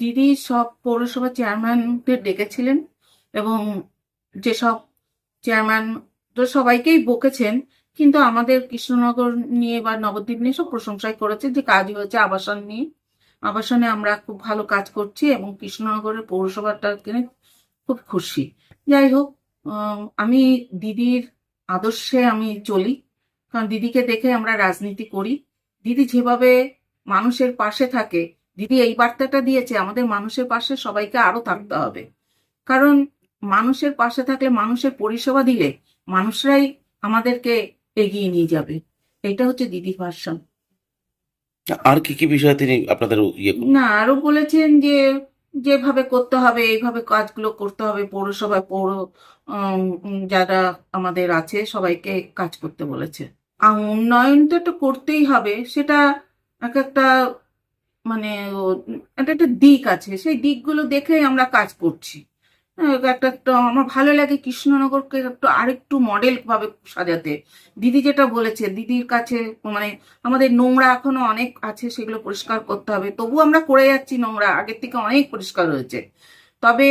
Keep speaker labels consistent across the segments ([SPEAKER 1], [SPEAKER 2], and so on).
[SPEAKER 1] দিদি সব পৌরসভা চেয়ারম্যানদের ডেকেছিলেন এবং যেসব চেয়ারম্যান তো সবাইকেই বকেছেন, কিন্তু আমাদের কৃষ্ণনগর নিয়ে বা নবদ্বীপ নিয়ে সব প্রশংসাই করেছে যে কাজ হয়েছে আবাসন নিয়ে। আবাসনে আমরা খুব ভালো কাজ করছি এবং কৃষ্ণনগরের পৌরসভাটা নিয়ে খুব খুশি। যাই হোক আমি দিদির আদর্শে আমি চলি, কারণ দিদিকে দেখে আমরা রাজনীতি করি। দিদি যেভাবে মানুষের পাশে থাকে দিদি এই বার্তাটা দিয়েছে আমাদের মানুষের পাশে সবাইকে আরও থাকতে হবে। কারণ মানুষের পাশে থাকলে মানুষের পরিষেবা দিলে মানুষরাই আমাদেরকে এগিয়ে নিয়ে যাবে। এটা হচ্ছে দিদির ভাষণ।
[SPEAKER 2] আর কি কি বিষয়ে তিনি আপনাদের ইয়ে
[SPEAKER 1] না আরও বলেছেন যে যেভাবে করতে হবে এইভাবে কাজগুলো করতে হবে পৌরসভায় পৌর যারা আমাদের আছে সবাইকে কাজ করতে বলেছে। আর উন্নয়নটা তো একটু করতেই হবে সেটা এক একটা মানে একটা একটা দিক আছে। সেই দিকগুলো দেখেই আমরা কাজ করছি। হ্যাঁ, একটা একটা আমার ভালো লাগে কৃষ্ণনগরকে একটু আরেকটু মডেল ভাবে সাজাতে। দিদি যেটা বলেছে দিদির কাছে মানে আমাদের নোংরা এখনও অনেক আছে সেগুলো পরিষ্কার করতে হবে। তবু আমরা করে যাচ্ছি নোংরা আগের থেকে অনেক পরিষ্কার হয়েছে। তবে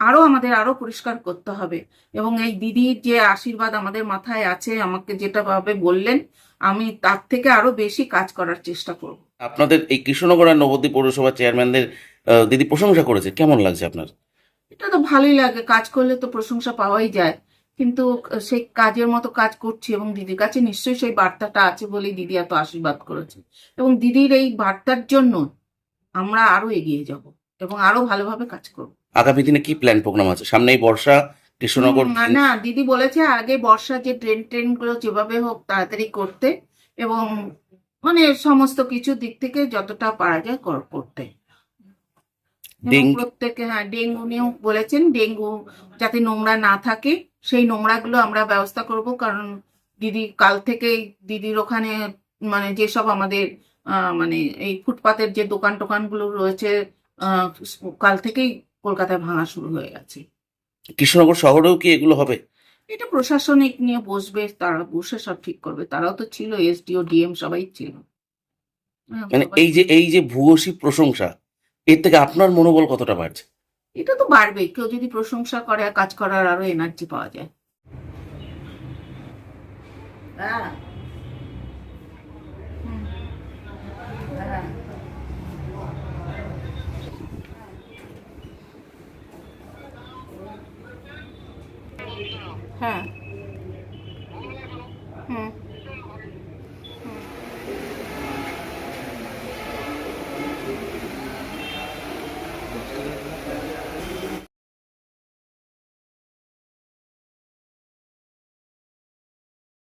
[SPEAKER 1] আরও আমাদের আরও পরিষ্কার করতে হবে। এবং এই দিদির যে আশীর্বাদ আমাদের মাথায় আছে আমাকে যেটা ভাবে বললেন আমি তার থেকে আরও বেশি কাজ করার চেষ্টা করব।
[SPEAKER 2] আপনাদের এই কৃষ্ণনগর আর নবদ্বীপ পৌরসভা চেয়ারম্যানদের দিদি প্রশংসা করেছে কেমন লাগছে আপনার?
[SPEAKER 1] এটা তো ভালোই লাগে কাজ করলে তো প্রশংসা পাওয়াই যায় কিন্তু সেই কাজের মতো কাজ করছি এবং দিদির কাছে নিশ্চয়ই সেই বার্তাটা আছে বলেই দিদি এত আশীর্বাদ করেছে। এবং দিদির এই বার্তার জন্য আমরা আরও এগিয়ে যাব এবং আরও ভালোভাবে কাজ করব।
[SPEAKER 2] আগামী দিনে কি প্ল্যান প্রোগ্রাম আছে? সামনেই বর্ষা কৃষ্ণনগর
[SPEAKER 1] না দিদি বলেছে আগে বর্ষা যে ট্রেন ট্রেনগুলো যেভাবে হোক তাড়াতাড়ি করতে এবং মানে সমস্ত কিছু দিক থেকে যতটা পারা যায় কর- করতে।
[SPEAKER 2] ডেঙ্গু?
[SPEAKER 1] প্রত্যেকে হ্যাঁ ডেঙ্গু নিয়েও বলেছেন ডেঙ্গু যাতে নোংরা না থাকে সেই নোংরাগুলো আমরা ব্যবস্থা করব। কারণ দিদি কাল থেকেই দিদির ওখানে মানে যেসব আমাদের আহ, মানে এই ফুটপাতের যে দোকান টোকানগুলো রয়েছে আহ, কাল থেকেই কলকাতায় ভাঙা শুরু হয়ে গেছে।
[SPEAKER 2] কৃষ্ণনগর শহরেও কি এগুলো হবে?
[SPEAKER 1] এটা প্রশাসনিক নিয়ে বসবে তারা বসে সব ঠিক করবে। তারাও তো ছিল এসডিও ডিএম সবাই ছিল। হ্যাঁ,
[SPEAKER 2] মানে এই যে এই যে ভূয়সী প্রশংসা এর থেকে আপনার মনোবল কতটা বাড়ছে?
[SPEAKER 1] এটা তো বাড়বে। কেউ যদি প্রশংসা করে আর কাজ করার আরও এনার্জি পাওয়া যায়। হ্যাঁ। হ্যাঁ। হ্যাঁ।